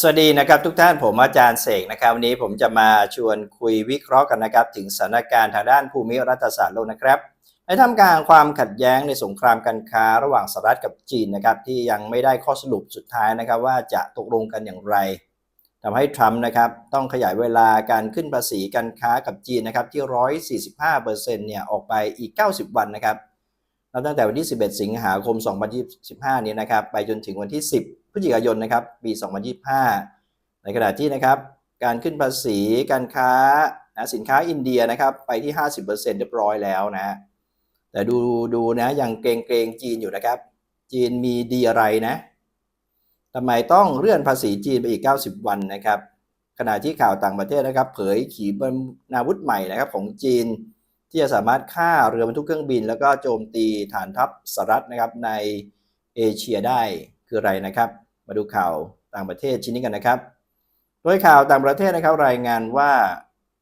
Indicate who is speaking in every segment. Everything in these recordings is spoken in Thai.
Speaker 1: สวัสดีนะครับทุกท่านผมอาจารย์เสกนะครับวันนี้ผมจะมาชวนคุยวิเคราะห์กันนะครับถึงสถานการณ์ทางด้านภูมิรัฐศาสตร์โลกนะครับในท่ามกลางความขัดแย้งในสงครามการค้าระหว่างสหรัฐกับจีนนะครับที่ยังไม่ได้ข้อสรุปสุดท้ายนะครับว่าจะตกลงกันอย่างไรทำให้ทรัมป์นะครับต้องขยายเวลาการขึ้นภาษีการค้ากับจีนนะครับที่ 145%เนี่ยออกไปอีก 90 วันนะครับ นับตั้งแต่วันที่ 11 สิงหาคม 2025 นี้นะครับ ไปจนถึงวันที่ 10 พฤศจิกายนนะครับ ปี 2025 ในขณะที่นะครับ การขึ้นภาษี การค้านะสินค้าอินเดียนะครับ ไปที่ 50%เรียบร้อยแล้วนะฮะแต่ดูดูนะยังเกรงเกรงจีนอยู่นะครับ จีนมีดีอะไรนะทำไมต้องเลื่อนภาษีจีนไปอีก 90 วันนะครับ ขณะที่ข่าวต่างประเทศนะครับ เผยขีปนาวุธใหม่นะครับของจีน ที่จะสามารถฆ่าเรือบรรทุกเครื่องบิน แล้วก็โจมตีฐานทัพสหรัฐนะครับในเอเชียได้คืออะไรนะครับ มาดูข่าวต่างประเทศชิ้นนี้กันนะครับ โดยข่าวต่างประเทศนะครับรายงานว่า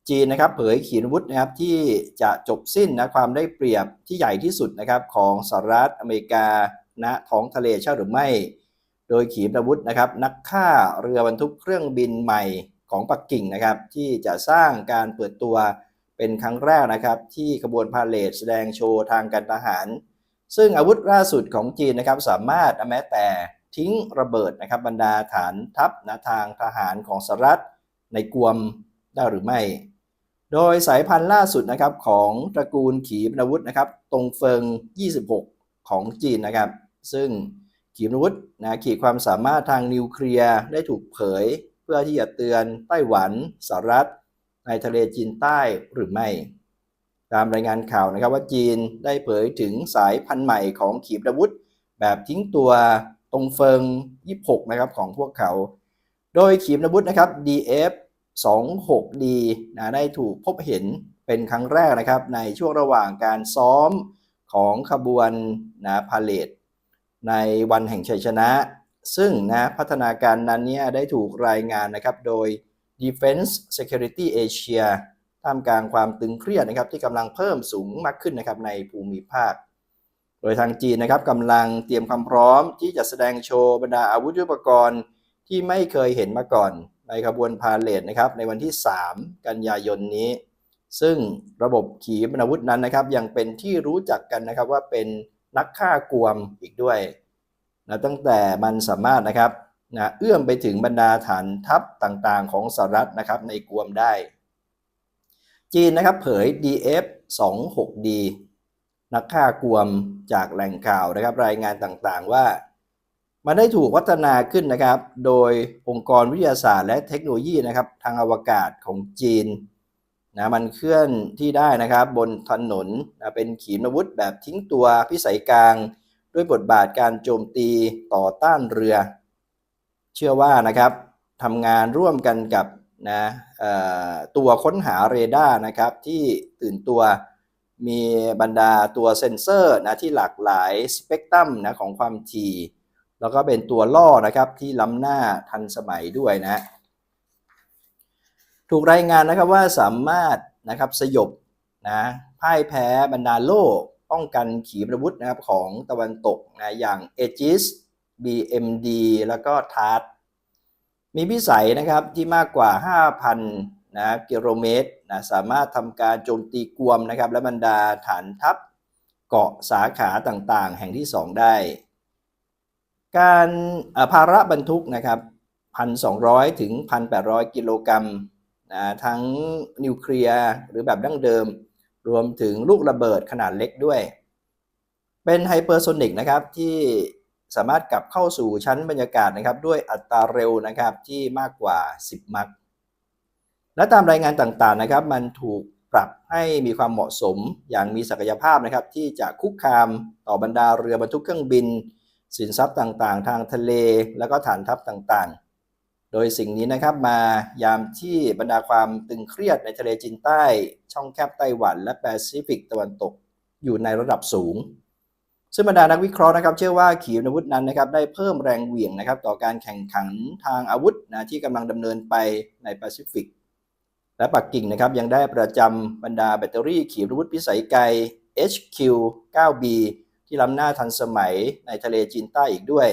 Speaker 1: จีนนะครับเผยขีนาวุธนะครับที่จะจบสิ้นนะความได้เปรียบที่ใหญ่ที่สุดนะครับของสหรัฐอเมริกาณท้องทะเลใช่หรือไม่ โดยขีปนาวุธนะครับนักฆ่าเรือบรรทุกเครื่องบินใหม่ของปักกิ่งนะครับที่จะสร้างการเปิดตัว เป็นครั้งแรกนะครับที่ขบวนพาเลทแสดงโชว์ทางการทหาร ซึ่งอาวุธล่าสุดของจีนนะครับสามารถแม้แต่ทิ้งระเบิดนะครับบรรดาฐานทัพนะทางทหารของสหรัฐในกวมได้หรือไม่ โดยสายพันธุ์ล่าสุดนะครับของตระกูลขีปนาวุธนะครับตรงเฟิง 26 ของจีนนะครับ ซึ่งขีปนาวุธนะขีดความสามารถทางนิวเคลียร์ได้ถูกเผย เพื่อที่จะเตือนไต้หวันสหรัฐ ในทะเลจีนใต้หรือไม่ ตามรายงานข่าวนะครับว่าจีนได้เผยถึงสายพันธุ์ใหม่ของขีปนาวุธ แบบทิ้งตัวตรงเฟิง 26 นะครับของพวกเขา โดยขีปนาวุธนะครับ DF 26D นะได้ถูกพบเห็นเป็นครั้งแรกนะครับในช่วงระหว่างการซ้อมของขบวนนะพาเลทในวันแห่งชัยชนะ ซึ่งนะพัฒนาการนั้นเนี่ยได้ถูกรายงานนะครับโดย Defense Security Asia ท่ามกลางความตึงเครียดนะครับที่กำลังเพิ่มสูงมากขึ้นนะครับในภูมิภาค โดยทางจีนนะครับกำลังเตรียมความพร้อมที่จะแสดงโชว์บรรดาอาวุธยุทโธปกรณ์ที่ไม่เคยเห็นมาก่อนในขบวนพาเลทนะครับในวันที่ 3 กันยายนนี้ ซึ่งระบบขีปนาวุธนั้นนะครับยังเป็นที่รู้จักกันนะครับว่าเป็นนักฆ่ากวมอีกด้วยนะตั้งแต่มันสามารถนะครับ นะเอื้อมไปถึงบรรดาฐานทัพต่างๆ ของสหรัฐนะครับในกวมได้ จีนนะครับเผย DF 26D นักฆ่ากวมจากแหล่งข่าวนะครับรายงานต่างๆว่ามันได้ถูกพัฒนาขึ้นนะครับ โดยองค์กรวิทยาศาสตร์และเทคโนโลยีนะครับทางอวกาศของจีนนะมันเคลื่อนที่ได้นะครับบนถนนนะเป็นขีปนาวุธแบบทิ้งตัวพิสัยกลาง ด้วยบทบาทการโจมตีต่อต้านเรือ เชื่อว่านะครับทำงานร่วมกันกับนะตัวค้นหาเรดาร์นะครับที่ตื่นตัวมีบรรดาตัวเซ็นเซอร์นะที่หลากหลายสเปกตรัมนะของความถี่แล้วก็เป็นตัวล่อนะครับที่ล้ำหน้าทันสมัยด้วยนะถูกรายงานนะครับว่าสามารถนะครับสยบนะพ่ายแพ้บรรดาโล่ป้องกันขีปนาวุธนะครับของตะวันตกนะอย่างเอจิส BMD แล้วก็ทาร์ตมีพิสัยนะครับที่มากกว่า 5,000นะกิโลเมตรนะสามารถทำการโจมตีกวมนะครับ และบรรดาฐานทัพเกาะสาขาต่างๆ แห่งที่ 2 ได้ การภาระบรรทุกนะครับ 1,200 ถึง 1,800 กิโลกรัมนะทั้งนิวเคลียร์หรือแบบดั้งเดิม รวมถึงลูกระเบิดขนาดเล็กด้วย เป็นไฮเปอร์โซนิกนะครับที่ สามารถกลับเข้าสู่ชั้นบรรยากาศนะครับด้วยอัตราเร็วนะครับที่มากกว่า 10 มัคและตามรายงานต่างๆนะครับ มันถูกปรับให้มีความเหมาะสมอย่างมีศักยภาพนะครับ ที่จะคุกคามต่อบรรดาเรือบรรทุกเครื่องบิน สินทรัพย์ต่างๆ ทางทะเล แล้วก็ฐานทัพต่างๆ โดยสิ่งนี้นะครับมายามที่บรรดาความตึงเครียดในทะเลจีนใต้ ช่องแคบไต้หวัน และแปซิฟิกตะวันตก อยู่ในระดับสูง ซึ่งบรรดานักวิเคราะห์นะครับ เชื่อว่าขีปนาวุธนั้นนะครับได้เพิ่มแรงเหวี่ยงนะครับ ต่อการแข่งขันทางอาวุธนะที่กำลังดำเนินไปในแปซิฟิก และปักกิ่งนะครับยังได้ประจำบรรดาแบตเตอรี่ขีปนาวุธพิสัยไกล HQ-9B ที่ล้ำหน้าทันสมัยในทะเลจีนใต้อีกด้วย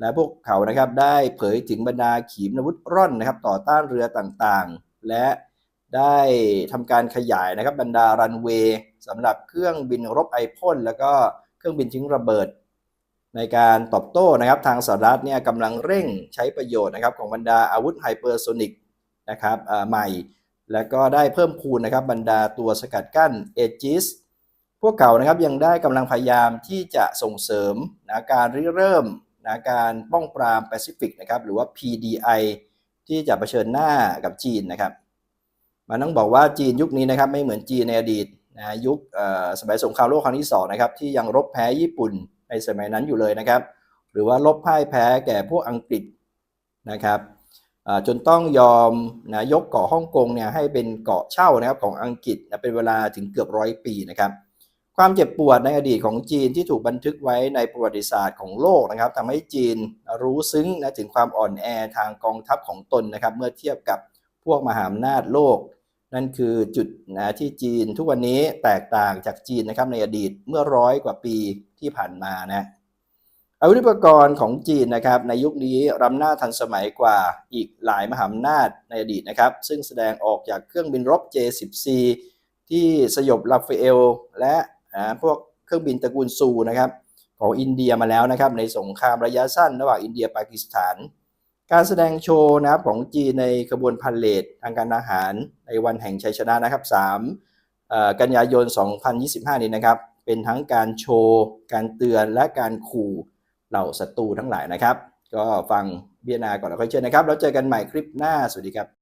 Speaker 1: และพวกเขานะครับได้เผยถึงบรรดาขีปนาวุธร่อนนะครับ ต่อต้านเรือต่างๆ และได้ทำการขยายนะครับบรรดารันเวย์สำหรับเครื่องบินรบไอพ่นแล้วก็ รื่องบินทิ้งระเบิด ในการตอบโต้นะครับทางสหรัฐเนี่ยกำลังเร่งใช้ประโยชน์นะครับของบรรดาอาวุธไฮเปอร์โซนิกนะครับใหม่ แล้วก็ได้เพิ่มคูณนะครับบรรดาตัวสกัดกั้นเอจิสพวกเขานะครับยังได้กำลังพยายามที่จะส่งเสริมนะการริเริ่มนะการป้องปรามแปซิฟิกนะครับหรือว่า PDI ที่จะเผชิญหน้ากับจีนนะครับ มันต้องบอกว่าจีนยุคนี้นะครับไม่เหมือนจีนในอดีต นะยุคสมัยสงครามโลกครั้งที่สองนะครับที่ยังรบแพ้ญี่ปุ่นในสมัยนั้นอยู่เลยนะครับ หรือว่าลบพ่ายแพ้แก่พวกอังกฤษนะครับจนต้องยอมนะยกเกาะฮ่องกงเนี่ยให้เป็นเกาะเช่านะครับของอังกฤษนะเป็นเวลาถึงเกือบร้อยปีนะครับ ความเจ็บปวดในอดีตของจีนที่ถูกบันทึกไว้ในประวัติศาสตร์ของโลกนะครับทำให้จีนรู้ซึ้งนะถึงความอ่อนแอทางกองทัพของตนนะครับ เมื่อเทียบกับพวกมหาอำนาจโลก นั่นคือจุดนะที่จีนทุกวันนี้แตกต่างจากจีนนะครับในอดีตเมื่อร้อยกว่าปีที่ผ่านมานะอาวุธยุปกรณ์ของจีนนะครับ ในยุคนี้รำหน้าทันสมัยกว่าอีกหลายมหาอำนาจในอดีตนะครับ ซึ่งแสดงออกจากเครื่องบินรบ J-10C ที่สยบลาฟเอล และพวกเครื่องบินตระกูลซูนะครับ ของอินเดียมาแล้วนะครับ ในสงครามระยะสั้นระหว่างอินเดียปากีสถาน การแสดงโชว์นะครับของจีนในขบวนพาเลททางการอาหารในวันแห่งชัยชนะนะครับ3กันยายน 2025 นี้นะครับ เป็นทั้งการโชว์ การเตือนและการขู่เหล่าศัตรูทั้งหลายนะครับ ก็ฟังเบียรณาก่อนแล้วค่อยเชิญนะครับ แล้วเจอกันใหม่คลิปหน้า สวัสดีครับ